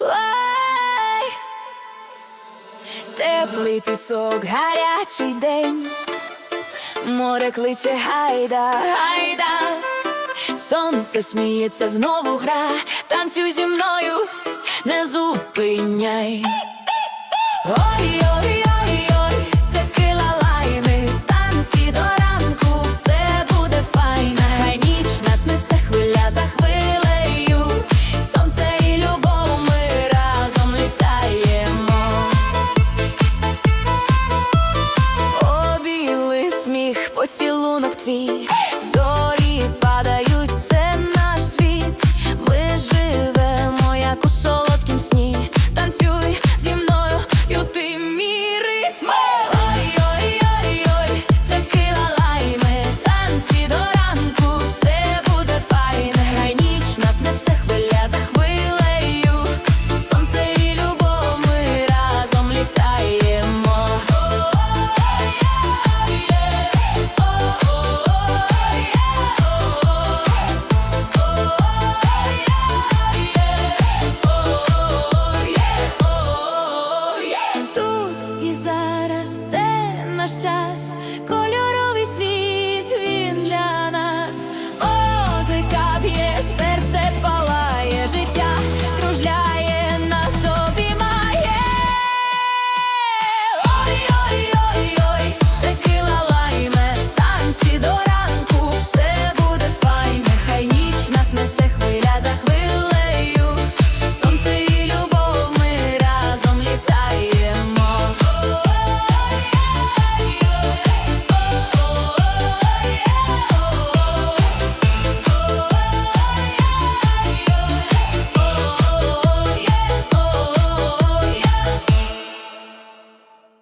Ой. Теплий пісок, гарячий день, море кличе гайда, гайда, сонце сміється, знову гра, танцюй зі мною, не зупиняй. Ой, ой, ой, поцілунок твій, зорі падають, це наш світ. Ми живемо, як у солодкім сні. Танцюй зі мною, ю ти мій lascias